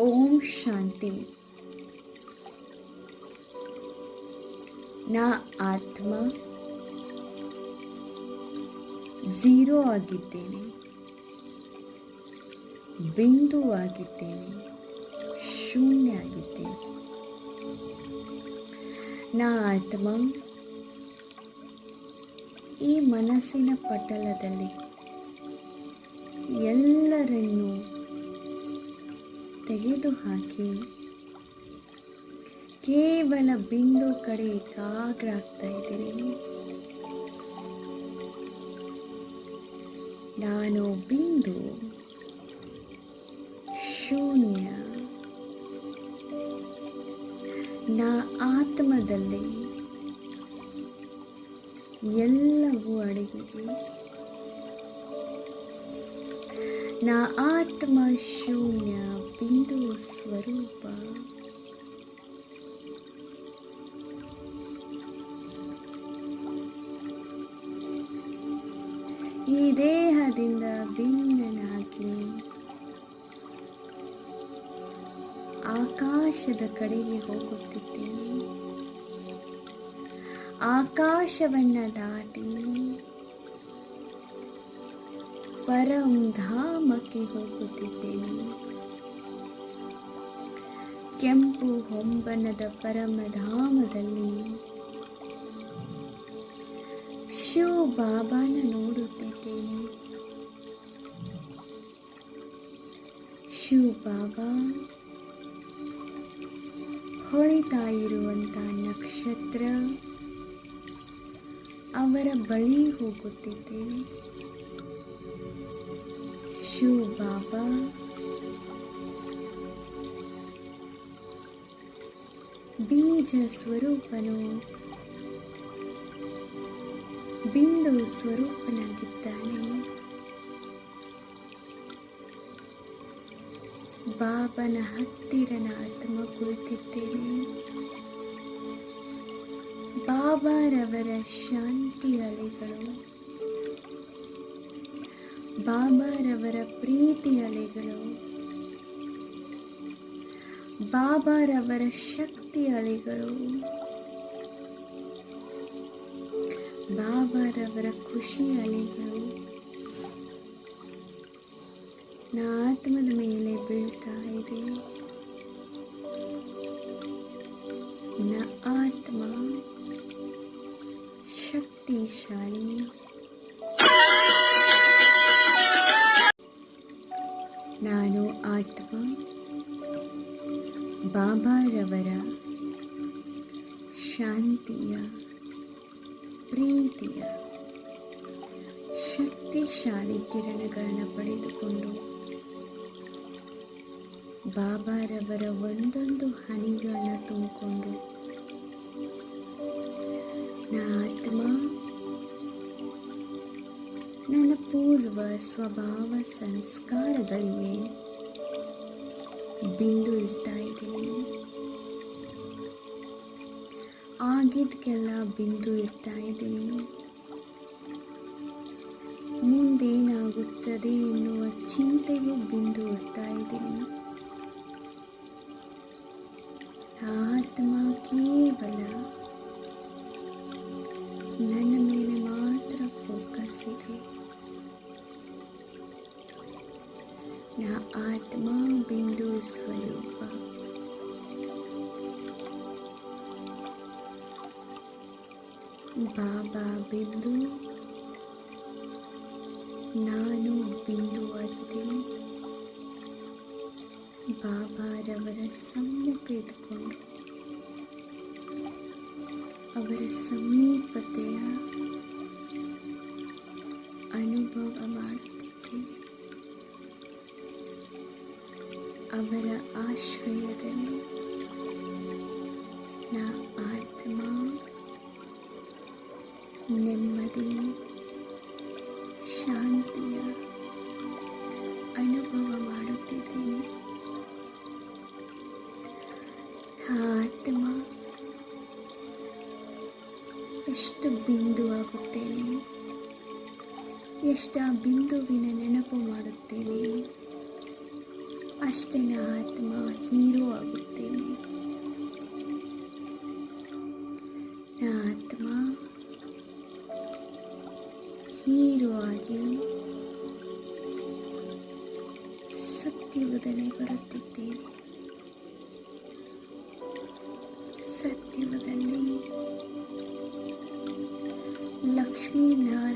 ಓಂ ಶಾಂತಿ. ನಾ ಆತ್ಮ ಝೀರೋ ಆಗಿದ್ದೇನೆ. ಬಿಂದು ಆಗಿದ್ದೇನೆ. ಶೂನ್ಯ ಆಗಿದ್ದೇನೆ. ನಾ ಆತ್ಮ ಈ ಮನಸ್ಸಿನ ಪಟಲದಲ್ಲಿ ಎಲ್ಲರನ್ನೂ ತೆಗೆದುಹಾಕಿ ಕೇವಲ ಬಿಂದು ಕಡೆ ಏಕಾಗ್ರ ಆಗ್ತಾ ನಾನು ಬಿಂದು ಶೂನ್ಯ. ನಾ ಆತ್ಮದಲ್ಲಿ ಎಲ್ಲವೂ ಅಡಗಿದೆ. ನಾ ಆತ್ಮ ಶೂನ್ಯ ಬಿಂದು ಸ್ವರೂಪ. ಈ ದೇಹದಿಂದ ಭಿನ್ನನಾಗಿ ಆಕಾಶದ ಕಡೆಗೆ ಹೋಗುತ್ತಿದ್ದೇನೆ ಆಕಾಶವನ್ನ ದಾಟಿ ಪರಂ ಧಾಮಕ್ಕೆ ಹೋಗುತ್ತಿದ್ದೇನೆ. ಕೆಂಪು ಹೊಂಬನದ ಪರಮಧಾಮದಲ್ಲಿ ಶಿವ ಬಾಬಾನ ನೋಡುತ್ತಿದ್ದೇನೆ. ಶಿವ ಬಾಬಾ ಹೊಳಿತಾ ಇರುವಂತ ನಕ್ಷತ್ರ ಅವರ ಬಳಿ ಹೋಗುತ್ತಿದ್ದೇನೆ. ಶಿವ ಬಾಬಾ ಬೀಜ ಸ್ವರೂಪನು ಬಿಂದು ಸ್ವರೂಪನಾಗಿದ್ದಾನೆ. ಬಾಬನ ಹತ್ತಿರನ ಆತ್ಮ ಕುಳಿತಿದ್ದೇನೆ. ಬಾಬಾರವರ ಶಾಂತಿ ಅಲೆಗಳು ಬಾಬಾರವರ ಪ್ರೀತಿ ಅಲೆಗಳು. ಬಾಬಾರವರ ಶಕ್ತಿ ಅಲೆಗಳು. ಬಾಬಾರವರ ಖುಷಿ ಅಲೆಗಳು. ಆತ್ಮದ ಮೇಲೆ ಬೀಳ್ತಾ ನಾನು ಆತ್ಮ ಬಾಬಾರವರ ಶಾಂತಿಯ ಪ್ರೀತಿಯ ಶಕ್ತಿಶಾಲಿ ಕಿರಣಗಳನ್ನು ಪಡೆದುಕೊಂಡು ಬಾಬಾರವರ ಒಂದೊಂದು ಹನಿಗಳನ್ನ ತುಂಬಿಕೊಂಡು ಪೂರ್ವ ಸ್ವಭಾವ ಸಂಸ್ಕಾರಗಳಿಗೆ ಬಿಂದು ಇಡ್ತಾ ಇದ್ದೀನಿ. ಆಗಿದ್ದಕ್ಕೆಲ್ಲ ಬಿಂದು ಇಡ್ತಾ ಇದ್ದೀನಿ. ಮುಂದೇನಾಗುತ್ತದೆ ಎನ್ನುವ ಚಿಂತೆಗೂ ಬಿಂದು ಇಡ್ತಾ ಇದ್ದೀನಿ. ಆತ್ಮ ಕೇವಲ ನಾ ಆತ್ಮ ಬಿಂದು ಸ್ವರೂಪ ಬಾಬಾ ಬಿಂದು ನಾನು ಬಿಂದು ಆಗಿದ್ದೇನೆ ಬಾಬಾರವರ ಸಮ್ಮುಖ ಇದ್ದುಕೊಂಡು ಅವರ ಸಮೀಪತೆಯ ಅನುಭವ ಅವರ ಆಶ್ರಯದಲ್ಲಿ ನಾ ಆತ್ಮ ನೆಮ್ಮದಿ, ಶಾಂತಿಯ ಅನುಭವ ಮಾಡುತ್ತಿದ್ದೇನೆ. ಆತ್ಮ ಎಷ್ಟು ಬಿಂದು ಆಗುತ್ತೇನೆ, ಎಷ್ಟು ಬಿಂದುವಿನ ನೆನಪು ಮಾಡುತ್ತೇನೆ. ಅಷ್ಟೇ ಆತ್ಮ ಹೀರೋ ಆಗುತ್ತೇನೆ. ಆತ್ಮ ಹೀರೋ ಆಗಿ ಸತ್ಯವದಲ್ಲಿ ಬರುತ್ತಿದ್ದೇನೆ. ಸತ್ಯುಗದಲ್ಲಿ ಲಕ್ಷ್ಮೀನಾರಾಯಣ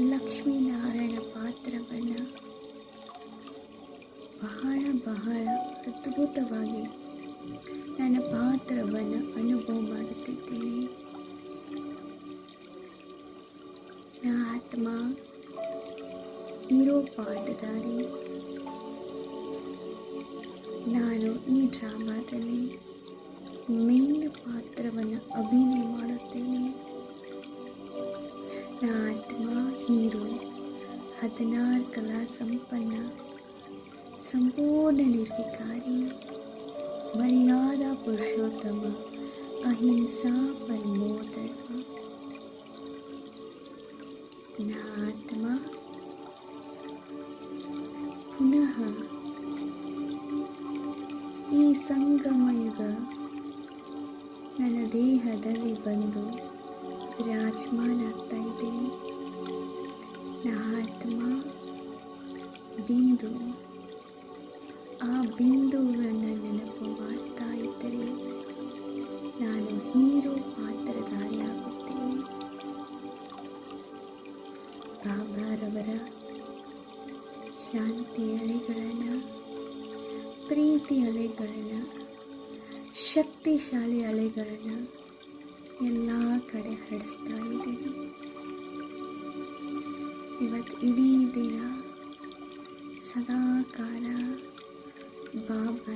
ಲಕ್ಷ್ಮೀನಾರಾಯಣ ಪಾತ್ರವನ್ನು ಬಹಳ ಬಹಳ ಅದ್ಭುತವಾಗಿ ನನ್ನ ಪಾತ್ರವನ್ನು ಅನುಭವ ಮಾಡುತ್ತಿದ್ದೇನೆ. ನನ್ನ ಆತ್ಮ ಹೀರೋ ಪಾಠದಾರಿ ನಾನು ಈ ಡ್ರಾಮಾದಲ್ಲಿ ಮೇನ್ ಪಾತ್ರವನ್ನು ಅಭಿನಯ ಕಲಾ ಸಂಪನ್ನ, ಸಂಪೂರ್ಣ ನಿರ್ವಿಕಾರಿ, ಮರ್ಯಾದಾ ಪುರುಷೋತ್ತಮ, ಅಹಿಂಸಾ ಪರಮೋದರ ನಾತ್ಮ ಪುನಃ ಈ ಸಂಗಮ ಯುಗ ನನ್ನ ದೇಹದಲ್ಲಿ ಬಂದು ವಿರಾಜಮಾನ ಆಗ್ತಾ ಇದ್ದೀನಿ ಪ್ರೀತಿ ಅಲೆಗಳನ್ನ ಶಕ್ತಿಶಾಲಿ ಅಲೆಗಳನ್ನ ಎಲ್ಲ ಕಡೆ ಹರಡಿಸ್ತಾ ಇದ್ದೀನಿ ಇವತ್ತು ಇಡೀ ದಿನ ಸದಾಕಾಲ ಬಾಬಾ